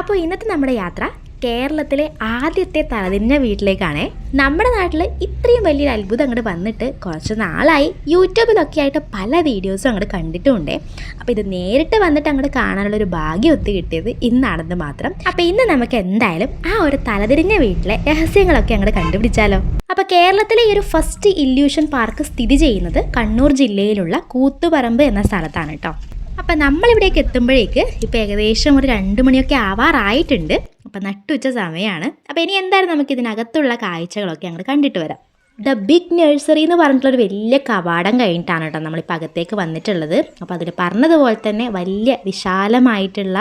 അപ്പോൾ ഇന്നത്തെ നമ്മുടെ യാത്ര കേരളത്തിലെ ആദ്യത്തെ തലതിരിഞ്ഞ വീട്ടിലേക്കാണേ. നമ്മുടെ നാട്ടിൽ ഇത്രയും വലിയൊരു അത്ഭുതം അങ്ങോട്ട് വന്നിട്ട് കുറച്ച് നാളായി. യൂട്യൂബിലൊക്കെ ആയിട്ട് പല വീഡിയോസും അങ്ങോട്ട് കണ്ടിട്ടുമുണ്ട് അപ്പോൾ ഇത് നേരിട്ട് വന്നിട്ട് അങ്ങോട്ട് കാണാനുള്ള ഒരു ഭാഗ്യം ഒത്തു കിട്ടിയത് ഇന്നാണെന്ന് മാത്രം. അപ്പോൾ ഇന്ന് നമുക്ക് എന്തായാലും ആ ഒരു തലതിരിഞ്ഞ വീട്ടിലെ രഹസ്യങ്ങളൊക്കെ അങ്ങോട്ട് കണ്ടുപിടിച്ചാലോ? അപ്പോൾ കേരളത്തിലെ ഈ ഒരു ഫസ്റ്റ് ഇല്യൂഷൻ പാർക്ക് സ്ഥിതി ചെയ്യുന്നത് കണ്ണൂർ ജില്ലയിലുള്ള കൂത്തുപറമ്പ് എന്ന സ്ഥലത്താണ് കേട്ടോ അപ്പം നമ്മളിവിടേക്ക് എത്തുമ്പോഴേക്ക് ഇപ്പം ഏകദേശം ഒരു രണ്ട് മണിയൊക്കെ ആവാറായിട്ടുണ്ട്. അപ്പം നട്ടുച്ച സമയമാണ് അപ്പം ഇനി എന്തായാലും നമുക്ക് ഇതിനകത്തുള്ള കാഴ്ചകളൊക്കെ അങ്ങോട്ട് കണ്ടിട്ട് വരാം. ദ ബിഗ് നഴ്സറി എന്ന് പറഞ്ഞിട്ടുള്ളൊരു വലിയ കവാടം കഴിഞ്ഞിട്ടാണ് കേട്ടോ നമ്മളിപ്പോൾ അകത്തേക്ക് വന്നിട്ടുള്ളത്. അപ്പോൾ അതിൽ പറഞ്ഞതുപോലെ തന്നെ വലിയ വിശാലമായിട്ടുള്ള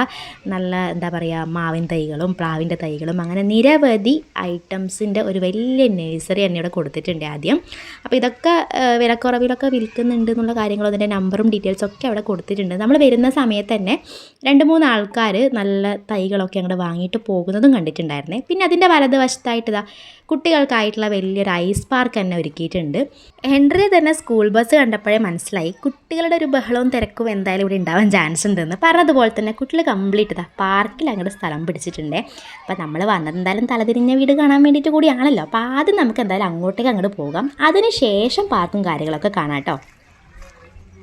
നല്ല എന്താ പറയുക മാവിൻ തൈകളും പ്ലാവിന്റെ തൈകളും അങ്ങനെ നിരവധി ഐറ്റംസിന്റെ ഒരു വലിയ നഴ്സറി തന്നെ ഇവിടെ കൊടുത്തിട്ടുണ്ട് ആദ്യം. അപ്പോൾ ഇതൊക്കെ വിലക്കുറവിലൊക്കെ വിൽക്കുന്നുണ്ട് എന്നുള്ള കാര്യങ്ങളും അതിന്റെ നമ്പറും ഡീറ്റെയിൽസും ഒക്കെ അവിടെ കൊടുത്തിട്ടുണ്ട്. നമ്മൾ വരുന്ന സമയത്ത് തന്നെ രണ്ട് മൂന്ന് ആൾക്കാർ നല്ല തൈകളൊക്കെ അങ്ങോട്ട് വാങ്ങിയിട്ട് പോകുന്നതും കണ്ടിട്ടുണ്ടായിരുന്നേ. പിന്നെ അതിന്റെ വലതുവശത്തായിട്ട് ഇതാ കുട്ടികൾക്കായിട്ടുള്ള വലിയൊരു ഐസ് പാർക്ക് തന്നെ ഒരുക്കിയിട്ടുണ്ട്. ഹെൻറി തന്നെ സ്കൂൾ ബസ് കണ്ടപ്പോഴേ മനസ്സിലായി. കുട്ടികളുടെ ഒരു ബഹളവും തിരക്കും എന്തായാലും ഇവിടെ ഉണ്ടാവാൻ ചാൻസ് ഉണ്ടെന്ന് പറഞ്ഞതുപോലെ തന്നെ കുട്ടികൾ കംപ്ലീറ്റ് ഇതാ പാർക്കിൽ അങ്ങോട്ട് സ്ഥലം പിടിച്ചിട്ടുണ്ട്. അപ്പോൾ നമ്മൾ വന്നത് എന്തായാലും തലതിരിഞ്ഞ വീട് കാണാൻ വേണ്ടിയിട്ട് കൂടിയാണല്ലോ. അപ്പോൾ ആദ്യം നമുക്ക് എന്തായാലും അങ്ങോട്ടേക്ക് അങ്ങോട്ട് പോകാം. അതിനുശേഷം പാർക്കും കാര്യങ്ങളൊക്കെ കാണാം കേട്ടോ.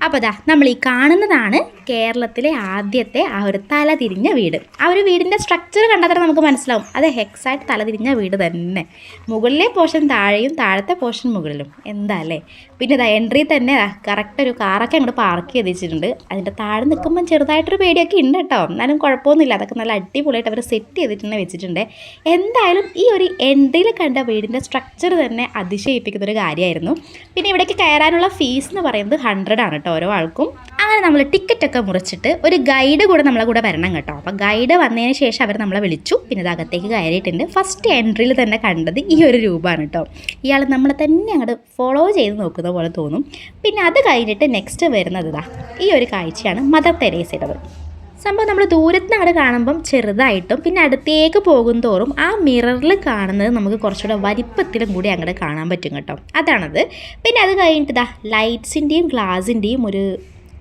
അപ്പോൾ ദാ നമ്മൾ ഈ കാണുന്നതാണ് കേരളത്തിലെ ആദ്യത്തെ ആ ഒരു തലതിരിഞ്ഞ വീട്. ആ ഒരു വീടിന്റെ സ്ട്രക്ചർ കണ്ടാൽ തന്നെ നമുക്ക് മനസ്സിലാവും. അത് ഹെക്സായിട്ട് തലതിരിഞ്ഞ വീട് തന്നെ. മുകളിലെ പോർഷൻ താഴെയും താഴത്തെ പോർഷൻ മുകളിലും. എന്താ അല്ലേ? പിന്നെ ഇതാ എൻട്രി തന്നെ കറക്റ്റ് ഒരു കാറൊക്കെ അങ്ങോട്ട് പാർക്ക് ചെയ്ത് വെച്ചിട്ടുണ്ട്. അതിന്റെ താഴെ നിൽക്കുമ്പം ചെറുതായിട്ടൊരു പേടിയൊക്കെ ഉണ്ട് കേട്ടോ. എന്നാലും കുഴപ്പമൊന്നുമില്ല. അതൊക്കെ നല്ല അടിപൊളിയായിട്ട് അവർ സെറ്റ് ചെയ്തിട്ട് തന്നെ വെച്ചിട്ടുണ്ട്. എന്തായാലും ഈ ഒരു എൻട്രിയിൽ കണ്ട വീടിന്റെ സ്ട്രക്ചർ തന്നെ അതിശയിപ്പിക്കുന്ന ഒരു കാര്യമായിരുന്നു. പിന്നെ ഇവിടേക്ക് കയറാനുള്ള ഫീസ് എന്ന് പറയുന്നത് ഹൺഡ്രഡ് ആണ് കേട്ടോ. ഓരോ ആൾക്കും. അങ്ങനെ നമ്മൾ ടിക്കറ്റ് ഒക്കെ മുറിച്ചിട്ട് ഒരു ഗൈഡ് കൂടെ നമ്മളെ കൂടെ വരണം കേട്ടോ. അപ്പോൾ ഗൈഡ് വന്നതിന് ശേഷം അവർ നമ്മളെ വിളിച്ചു. പിന്നെ അകത്തേക്ക് കയറിയിട്ടുണ്ട്. ഫസ്റ്റ് എൻട്രിയിൽ തന്നെ കണ്ടത് ഈ ഒരു രൂപമാണ് കേട്ടോ. ഇയാൾ നമ്മളെ തന്നെ അങ്ങോട്ട് ഫോളോ ചെയ്ത് നോക്കുന്ന പോലെ തോന്നും. പിന്നെ അത് കഴിഞ്ഞിട്ട് നെക്സ്റ്റ് വരുന്നത് ഈ ഒരു കാഴ്ചയാണ് മദർ തെരേസയുടേത്. സംഭവം നമ്മൾ ദൂരത്ത് നിന്ന് കാണുമ്പം ചെറുതായിട്ടും പിന്നെ അടുത്തേക്ക് പോകും തോറും ആ മിററിൽ കാണുന്നത് നമുക്ക് കുറച്ചുകൂടെ വലിപ്പത്തിലും കൂടി അങ്ങോട്ട് കാണാൻ പറ്റും കേട്ടോ. അതാണത്. പിന്നെ അത് കഴിഞ്ഞിട്ട് ലൈറ്റ്സിന്റെയും ഗ്ലാസിന്റെയും ഒരു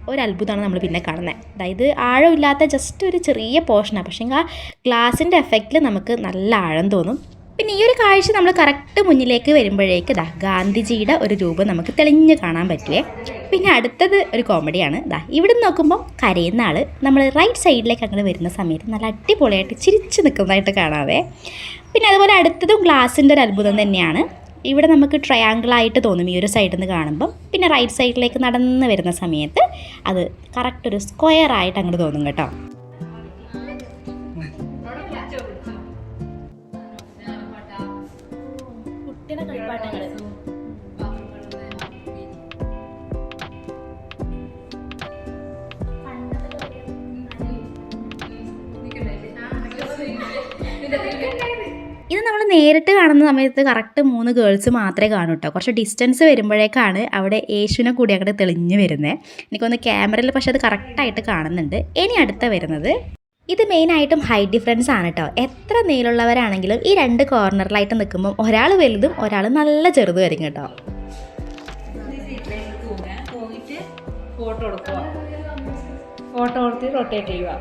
ഒരു അത്ഭുതമാണ് നമ്മൾ പിന്നെ കാണുന്നത്. അതായത് ആഴമില്ലാത്ത ജസ്റ്റ് ഒരു ചെറിയ പോർഷനാണ് പക്ഷേ ആ ഗ്ലാസിന്റെ എഫക്റ്റിൽ നമുക്ക് നല്ല ആഴം തോന്നും. പിന്നെ ഈ ഒരു കാഴ്ച നമ്മൾ കറക്റ്റ് മുന്നിലേക്ക് വരുമ്പോഴേക്ക് ദാ ഗാന്ധിജിയുടെ ഒരു രൂപം നമുക്ക് തെളിഞ്ഞു കാണാൻ പറ്റുവേ പിന്നെ അടുത്തത് ഒരു കോമഡിയാണ് ദാ ഇവിടെ നോക്കുമ്പോൾ കരയുന്ന ആൾ നമ്മൾ റൈറ്റ് സൈഡിലേക്ക് അങ്ങനെ വരുന്ന സമയത്ത് നല്ല അടിപൊളിയായിട്ട് ചിരിച്ച് നിൽക്കുന്നതായിട്ട് കാണാവേ. പിന്നെ അതുപോലെ അടുത്തതും ഗ്ലാസിന്റെ ഒരു അത്ഭുതം തന്നെയാണ്. ഇവിടെ നമുക്ക് ട്രയാങ്കിളായിട്ട് തോന്നും ഈ ഒരു സൈഡിൽ നിന്ന് കാണുമ്പം. പിന്നെ റൈറ്റ് സൈഡിലേക്ക് നടന്ന് വരുന്ന സമയത്ത് അത് കറക്റ്റ് ഒരു സ്ക്വയർ ആയിട്ട് അങ്ങോട്ട് തോന്നും കേട്ടോ. നേരിട്ട് കാണുന്ന സമയത്ത് കറക്റ്റ് മൂന്ന് ഗേൾസ് മാത്രമേ കാണൂ കേട്ടോ കുറച്ച് ഡിസ്റ്റൻസ് വരുമ്പോഴേക്കാണ് അവിടെ യേശുവിനെ കൂടി അങ്ങോട്ട് തെളിഞ്ഞു വരുന്നത് എനിക്കൊന്ന് ക്യാമറയിൽ പക്ഷെ അത് കറക്റ്റായിട്ട് കാണുന്നുണ്ട്. ഇനി അടുത്ത വരുന്നത്. ഇത് മെയിനായിട്ടും ഹൈറ്റ് ഡിഫറൻസ് ആണ് കേട്ടോ എത്ര നീളുള്ളവരാണെങ്കിലും ഈ രണ്ട് കോർണറിലായിട്ട് നിൽക്കുമ്പോൾ ഒരാൾ വലുതും ഒരാൾ നല്ല ചെറുതുമായിരിക്കും കേട്ടോ ഫോട്ടോ എടുക്കുക ഫോട്ടോ റൊട്ടേറ്റ് ചെയ്യുക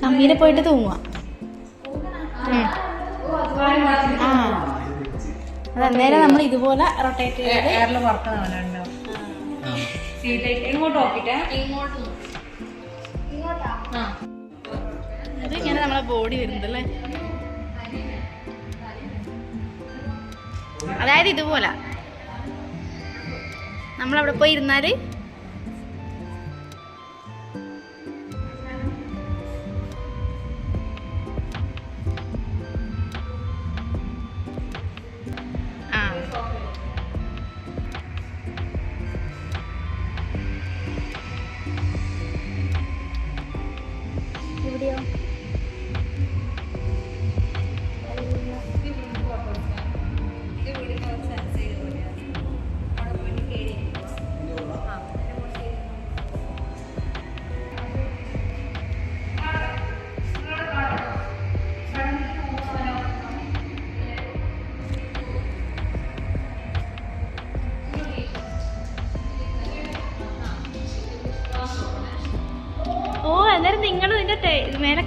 കമ്പിയിൽ പോയിട്ട് തൂങ്ങുക ആ. അതന്നേരം നമ്മൾ ഇതുപോലെ റൊട്ടേറ്റ് ചെയ്ത് എയറിൽ പറക്കണവനുണ്ടോ സീറ്റിലേക്ക് ഇങ്ങോട്ട് നോക്കിട്ടെ ഇങ്ങോട്ട് ഇത് ഇങ്ങനെ നമ്മളെ ബോഡി വരുന്നതല്ലേ? അതായത് ഇതുപോലെ. നമ്മളവിടെ പോയി ഇരുന്നാൽ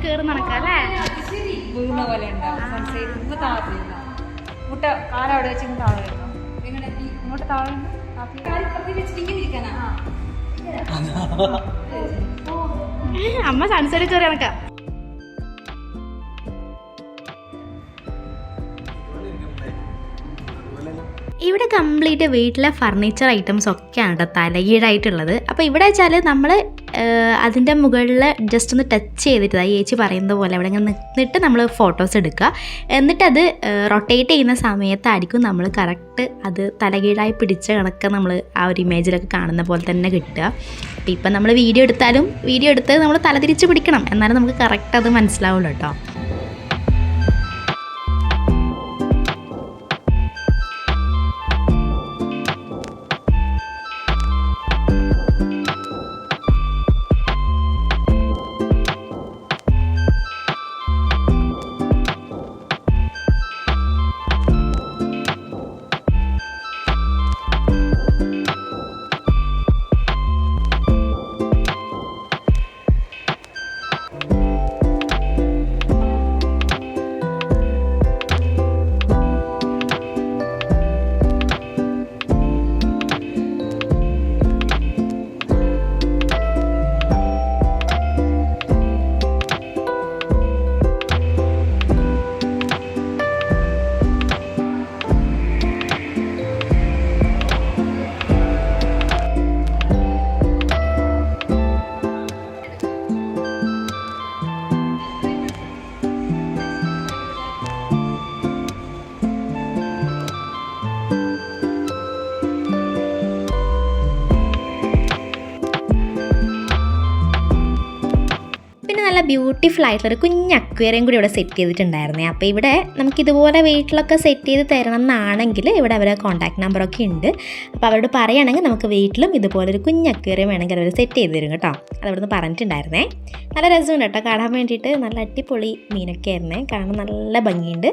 കയറി നടക്കാം അല്ലേ? വീണ പോലെ ഉണ്ടാവും. സൺസൈഡ് ഇന്ന് താഴെ വീഴുന്ന മുട്ട കാലവിടെ വെച്ച് ഇങ്ങ് താഴെ ഇങ്ങോട്ട് താഴെ. അമ്മ സൺസെറ്റ് കയറി നടക്കാം. ഇവിടെ കംപ്ലീറ്റ് വീട്ടിലെ ഫർണിച്ചർ ഐറ്റംസ് ഒക്കെയാണ് കേട്ടോ തലകീഴായിട്ടുള്ളത്. അപ്പോൾ ഇവിടെ വെച്ചാൽ നമ്മൾ അതിന്റെ മുകളിൽ ജസ്റ്റ് ഒന്ന് ടച്ച് ചെയ്തിട്ട് ഈ ചേച്ചി പറയുന്നത് പോലെ അവിടെ ഇങ്ങനെ നിന്നിട്ട് നമ്മൾ ഫോട്ടോസ് എടുക്കുക. എന്നിട്ടത് റൊട്ടേറ്റ് ചെയ്യുന്ന സമയത്തായിരിക്കും നമ്മൾ കറക്റ്റ് അത് തലകീഴായി പിടിച്ച കണക്ക് നമ്മൾ ആ ഒരു ഇമേജിലൊക്കെ കാണുന്ന പോലെ തന്നെ കിട്ടുക. അപ്പോൾ ഇപ്പം നമ്മൾ വീഡിയോ എടുത്താലും വീഡിയോ എടുത്ത് നമ്മൾ തലതിരിച്ച് പിടിക്കണം. എന്നാലും നമുക്ക് കറക്റ്റ് അത് മനസ്സിലാവുള്ളൂ കേട്ടോ. പിന്നെ ആയിട്ടുള്ള ഒരു കുഞ്ഞ് അക്വേറിയം കൂടി ഇവിടെ സെറ്റ് ചെയ്തിട്ടുണ്ടായിരുന്നേ. അപ്പോൾ ഇവിടെ നമുക്ക് ഇതുപോലെ വീട്ടിലൊക്കെ സെറ്റ് ചെയ്ത് തരണം എന്നാണെങ്കിൽ ഇവിടെ അവരെ കോൺടാക്ട് നമ്പറൊക്കെ ഉണ്ട്. അപ്പോൾ അവരോട് പറയുകയാണെങ്കിൽ നമുക്ക് വീട്ടിലും ഇതുപോലെ ഒരു കുഞ്ഞ് അക്വേറിയം വേണമെങ്കിൽ അവർ സെറ്റ് ചെയ്ത് തരും കേട്ടോ. അതവിടുന്ന് പറഞ്ഞിട്ടുണ്ടായിരുന്നേ. നല്ല രസമുണ്ട് കേട്ടോ. കാണാൻ വേണ്ടിയിട്ട് നല്ല അടിപൊളി മീനൊക്കെ ആയിരുന്നേ. കാണാൻ നല്ല ഭംഗിയുണ്ട്.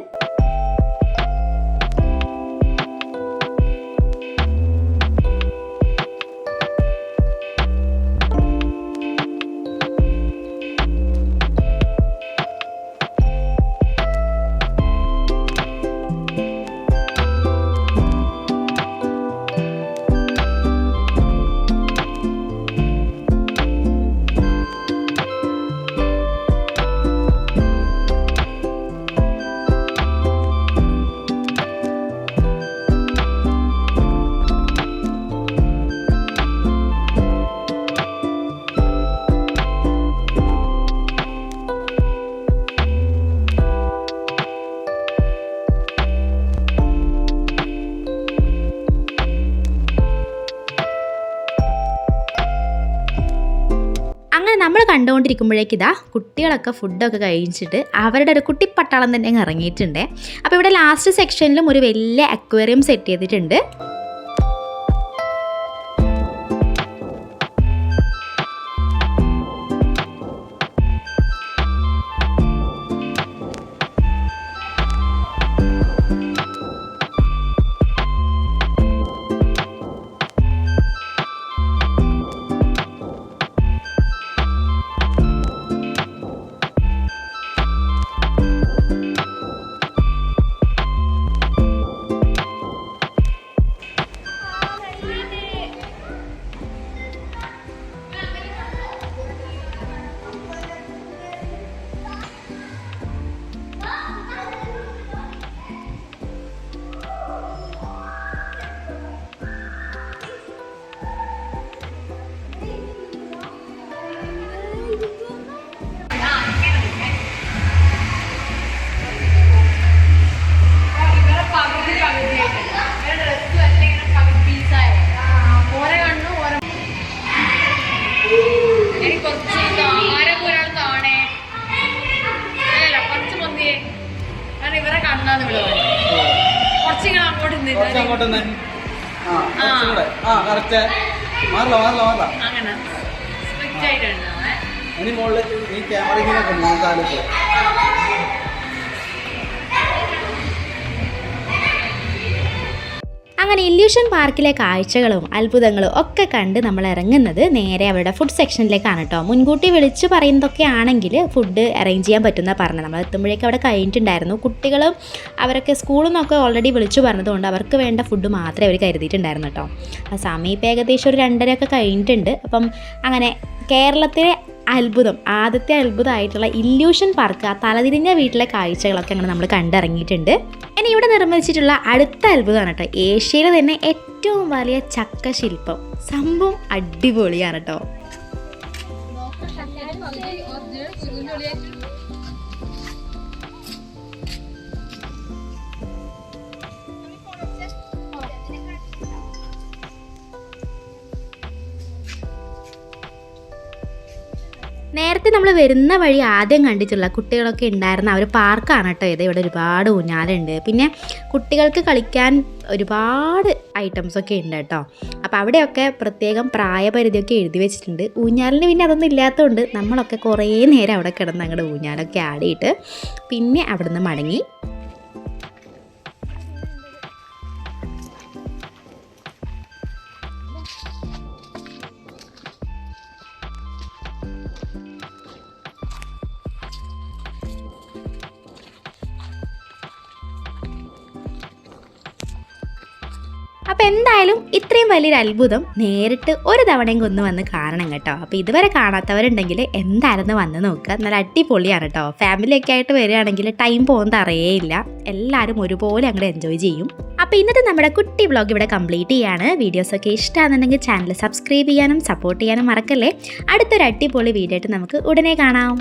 അങ്ങനെ നമ്മൾ കണ്ടുകൊണ്ടിരിക്കുമ്പോഴേക്ക് ഇതാ കുട്ടികളൊക്കെ ഫുഡൊക്കെ കഴിച്ചിട്ട് അവരുടെ ഒരു കുട്ടിപ്പട്ടാളം തന്നെ അങ്ങ് ഇറങ്ങിയിട്ടുണ്ട്. അപ്പോൾ ഇവിടെ ലാസ്റ്റ് സെക്ഷനിലും ഒരു വലിയ അക്വേറിയം സെറ്റ് ചെയ്തിട്ടുണ്ട്. കുറച്ചും കൂടെ. ആ, correct. മാറില്ല, മാറില്ല, മാറില്ല. അങ്ങനെ ഇനി മുകളിലേക്ക് ഈ ക്യാമറ ഇങ്ങനെ അങ്ങനെ ഇല്യൂഷൻ പാർക്കിലെ കാഴ്ചകളും അത്ഭുതങ്ങളും ഒക്കെ കണ്ട് നമ്മൾ ഇറങ്ങുന്നത് നേരെ അവരുടെ ഫുഡ് സെക്ഷനിലേക്കാണ് കേട്ടോ മുൻകൂട്ടി വിളിച്ച് പറയുന്നതൊക്കെ ആണെങ്കിൽ ഫുഡ് അറേഞ്ച് ചെയ്യാൻ പറ്റുന്ന പറഞ്ഞത് നമ്മൾ എത്തുമ്പോഴേക്കും അവിടെ കഴിഞ്ഞിട്ടുണ്ടായിരുന്നു. കുട്ടികളും അവരൊക്കെ സ്കൂളിൽ നിന്നൊക്കെ ഓൾറെഡി വിളിച്ചു പറഞ്ഞതുകൊണ്ട് അവർക്ക് വേണ്ട ഫുഡ് മാത്രമേ അവർ കരുതിയിട്ടുണ്ടായിരുന്നു കേട്ടോ ആ സമയം ഇപ്പോൾ ഏകദേശം ഒരു രണ്ടരയൊക്കെ കഴിഞ്ഞിട്ടുണ്ട്. അപ്പം അങ്ങനെ കേരളത്തിലെ അത്ഭുതം. ആദ്യത്തെ അത്ഭുതമായിട്ടുള്ള ഇല്യൂഷൻ പാർക്ക് ആ തലതിരിഞ്ഞ വീട്ടിലെ കാഴ്ചകളൊക്കെ അങ്ങനെ നമ്മൾ കണ്ടിറങ്ങിയിട്ടുണ്ട്. ഇനി ഇവിടെ നിർമ്മിച്ചിട്ടുള്ള അടുത്ത അത്ഭുതമാണ് കേട്ടോ. ഏഷ്യയിലെ തന്നെ ഏറ്റവും വലിയ ചക്ക ശില്പം സംഭവം അടിപൊളിയാണ് കേട്ടോ. നേരത്തെ നമ്മൾ വരുന്ന വഴി ആദ്യം കണ്ടിട്ടുള്ള കുട്ടികളൊക്കെ ഉണ്ടായിരുന്ന ഒരു പാർക്കാണ് കേട്ടോ ഇത്. ഇവിടെ ഒരുപാട് ഊഞ്ഞാലുണ്ട്. പിന്നെ കുട്ടികൾക്ക് കളിക്കാൻ ഒരുപാട് ഐറ്റംസ് ഒക്കെ ഉണ്ട് കേട്ടോ. അപ്പോൾ അവിടെയൊക്കെ പ്രത്യേകം പ്രായപരിധിയൊക്കെ എഴുതി വെച്ചിട്ടുണ്ട്. ഊഞ്ഞാലിന് പിന്നെ അതൊന്നും ഇല്ലാത്തതുകൊണ്ട് നമ്മളൊക്കെ കുറേ നേരം അവിടെ കിടന്ന് അങ്ങോട്ട് ഊഞ്ഞാലൊക്കെ ആടിയിട്ട് പിന്നെ അവിടുന്ന് മടങ്ങി അപ്പോൾ എന്തായാലും ഇത്രയും വലിയൊരു അത്ഭുതം നേരിട്ട് ഒരു തവണയും കൊന്നു വന്ന് കാണണം കേട്ടോ. അപ്പോൾ ഇതുവരെ കാണാത്തവരുണ്ടെങ്കിൽ എന്തായിരുന്നു വന്ന് നോക്കുക. നല്ല അടിപൊളിയാണ് കേട്ടോ. ഫാമിലിയൊക്കെ ആയിട്ട് വരികയാണെങ്കിൽ ടൈം പോകുന്നത് അറിയേയില്ല. എല്ലാവരും ഒരുപോലെ അങ്ങോട്ട് എൻജോയ് ചെയ്യും. അപ്പോൾ ഇന്നത്തെ നമ്മുടെ കുട്ടി ബ്ലോഗ് ഇവിടെ കംപ്ലീറ്റ് ചെയ്യാണ്. വീഡിയോസൊക്കെ ഇഷ്ടമാണെന്നുണ്ടെങ്കിൽ ചാനൽ സബ്സ്ക്രൈബ് ചെയ്യാനും സപ്പോർട്ട് ചെയ്യാനും മറക്കല്ലേ? അടുത്തൊരു അടിപൊളി വീഡിയോ ആയിട്ട് നമുക്ക് ഉടനെ കാണാം.